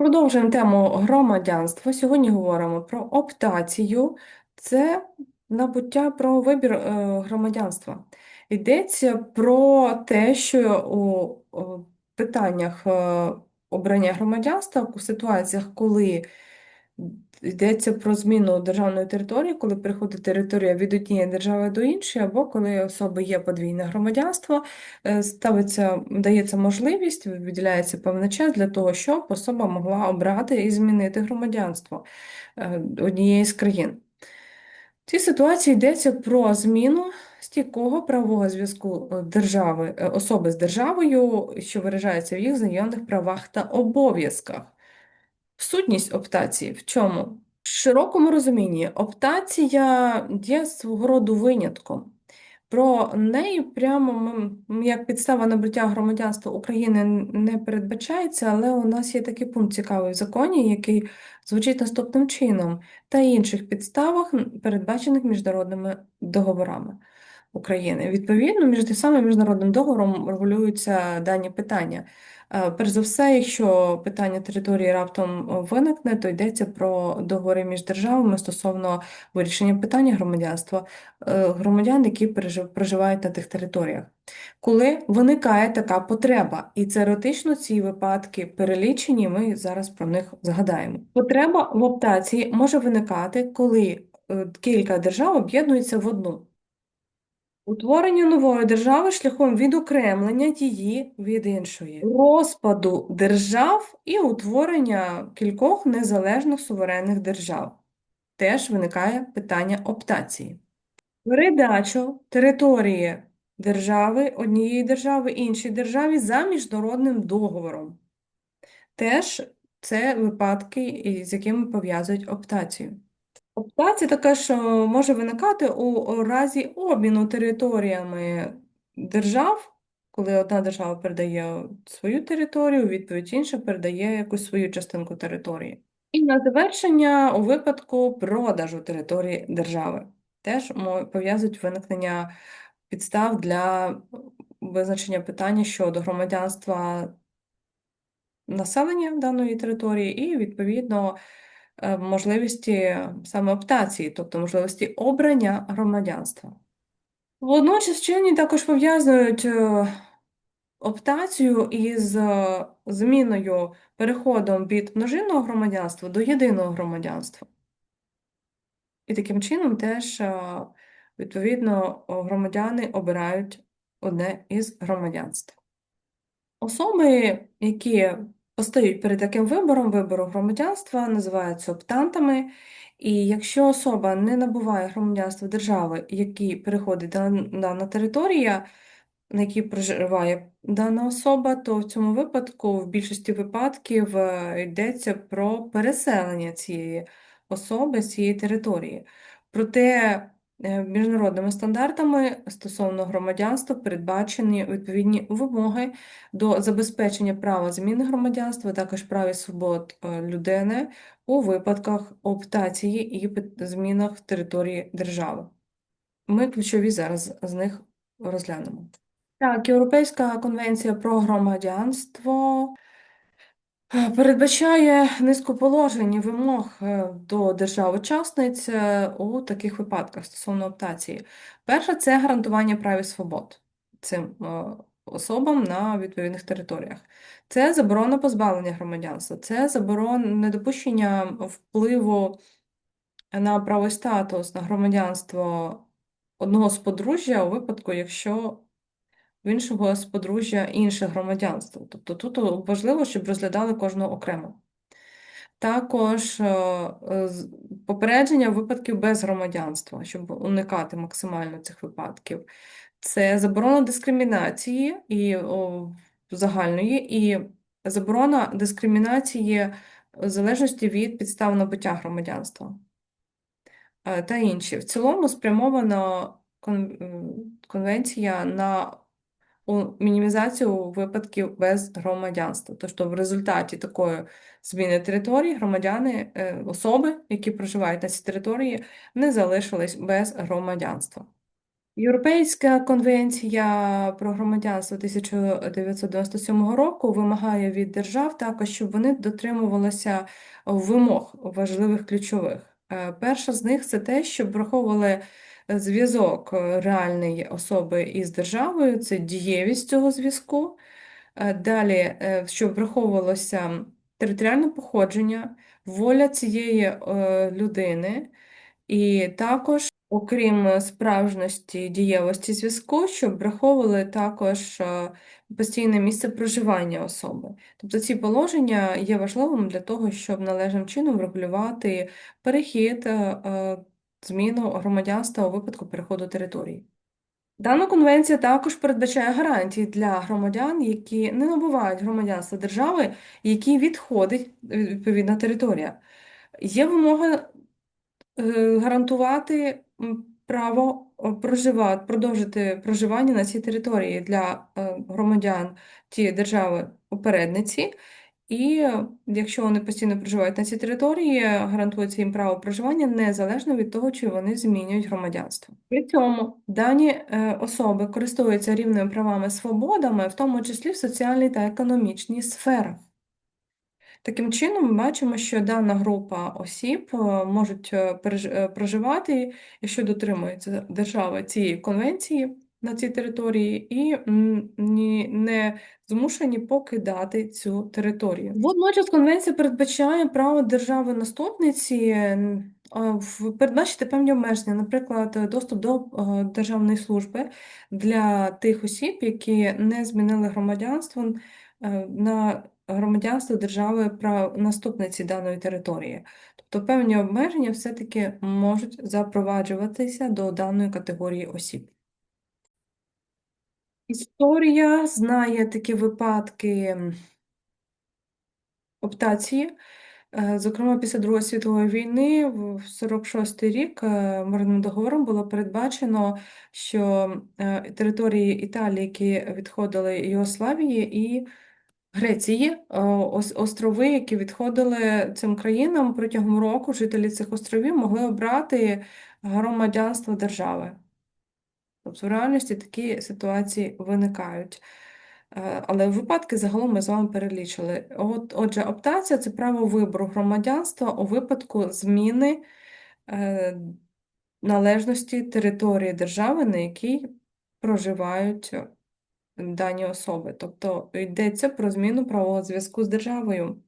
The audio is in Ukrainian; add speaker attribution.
Speaker 1: Продовжуємо тему громадянства. Сьогодні говоримо про оптацію. Це набуття про вибір е, громадянства. Йдеться про те, що у, питаннях е, обрання громадянства, у ситуаціях, коли йдеться про зміну державної території, коли переходить територія від однієї держави до іншої, або коли особи є подвійне громадянство, е, ставиться, дається можливість, виділяється певний час для того, щоб особа могла обрати і змінити громадянство е, однієї з країн. В цій ситуації йдеться про зміну стійкого правового зв'язку е, держави, особи з державою, що виражається в їх знайомих правах та обов'язках. Сутність оптації в чому? В широкому розумінні оптація є свого роду винятком. Про неї прямо як підстава набуття громадянства України не передбачається, але у нас є такий пункт цікавий в законі, який звучить наступним чином, та інших підставах, передбачених міжнародними договорами України. Відповідно, між тим самим міжнародним договором регулюються дані питання. Е, перш за все, якщо питання території раптом виникне, то йдеться про договори між державами стосовно вирішення питання громадянства е, громадян, які проживають на тих територіях. Коли виникає така потреба, і теоретично ці випадки перелічені, ми зараз про них згадаємо. Потреба в оптації може виникати, коли е, кілька держав об'єднуються в одну. Утворення нової держави шляхом відокремлення її від іншої, розпаду держав і утворення кількох незалежних суверенних держав. Теж виникає питання оптації. Передачу території держави, однієї держави іншій державі за міжнародним договором. Теж це випадки, з якими пов'язують оптацію. Оптація така, що може виникати у разі обміну територіями держав, коли одна держава передає свою територію, відповідь інша передає якусь свою частинку території. І на завершення у випадку продажу території держави. Теж пов'язують виникнення підстав для визначення питання щодо громадянства населення даної території і, відповідно, можливості саме оптації, тобто можливості обрання громадянства. Водночас вчені також пов'язують е, оптацію із е, зміною переходом від множинного громадянства до єдиного громадянства. І таким чином теж, відповідно, громадяни обирають одне із громадянств. Особи, які постають перед таким вибором, вибору громадянства, називаються оптантами. І якщо особа не набуває громадянства держави, якій переходить дана територія, на якій проживає дана особа, то в цьому випадку, в більшості випадків, е, йдеться про переселення цієї особи з цієї території. Проте міжнародними стандартами стосовно громадянства передбачені відповідні вимоги до забезпечення права зміни громадянства, також прав і свобод е, людини у випадках оптації і змінах території держави. Ми ключові зараз з них розглянемо. Так, Європейська конвенція про громадянство Е, передбачає низку положень і вимог е, до держав-учасниць е, у таких випадках стосовно оптації. Перше це гарантування прав і свобод цим особам на відповідних територіях. Це заборона позбавлення громадянства, це заборона недопущення впливу на правий статус, на громадянство одного з подружжя у випадку, якщо в іншого з подружжя інше громадянство. Тобто тут важливо, щоб розглядали кожного окремо. Також е, попередження випадків без громадянства, щоб уникати максимально цих випадків. Це заборона дискримінації і загальної, і заборона дискримінації в залежності від підстав набуття громадянства е, та інші. В цілому спрямована конвенція на у мінімізацію випадків без громадянства. Тобто в результаті такої зміни території громадяни, е, особи, які проживають на цій території, не залишились без громадянства. Європейська конвенція про громадянство 1997 року вимагає від держав також, щоб вони дотримувалися вимог важливих ключових. Е, Перша з них це те, щоб враховували зв'язок е, реальної особи із державою, це дієвість цього зв'язку. Е, Далі, е, щоб враховувалося територіальне походження, воля цієї людини, і також, окрім справжності дієвості зв'язку, щоб враховували також постійне місце проживання особи. Тобто ці положення є важливим для того, щоб належним чином врегулювати перехід, зміну громадянства у випадку переходу території. Дана конвенція також передбачає гарантії для громадян, які не набувають громадянства держави, які відходить відповідна територія. Є вимога е, гарантувати право е, проживати, продовжити проживання на цій території для е, громадян тієї держави-попередниці. І е, якщо вони постійно проживають на цій території, гарантується їм право проживання незалежно від того, чи вони змінюють громадянство. При цьому дані е, особи користуються рівними правами свободами, в тому числі в соціальній та економічній сферах. Таким чином, ми бачимо, що дана група осіб е, можуть проживати, якщо дотримується держава цієї конвенції на цій території, і не змушені покидати цю територію. Водночас конвенція передбачає право а, в- передбачити певні обмеження, наприклад, доступ до е, державної служби для тих осіб, які не змінили громадянство е, на громадянство держави наступниці даної території. Тобто певні обмеження все-таки можуть запроваджуватися до даної категорії осіб. Історія знає такі випадки оптації. Е, Зокрема, після Другої світової війни, в 46-й рік, е, мирним договором було передбачено, що е, території Італії, які відходили Югославії і Греції, острови, які відходили цим країнам протягом року, жителі цих островів могли обрати громадянство держави. Тобто в реальності такі ситуації виникають. Е, Але випадки загалом ми з вами перелічили. От, отже, оптація це право вибору громадянства у випадку зміни е, належності території держави, на якій проживають дані особи. Тобто йдеться про зміну правового зв'язку з державою.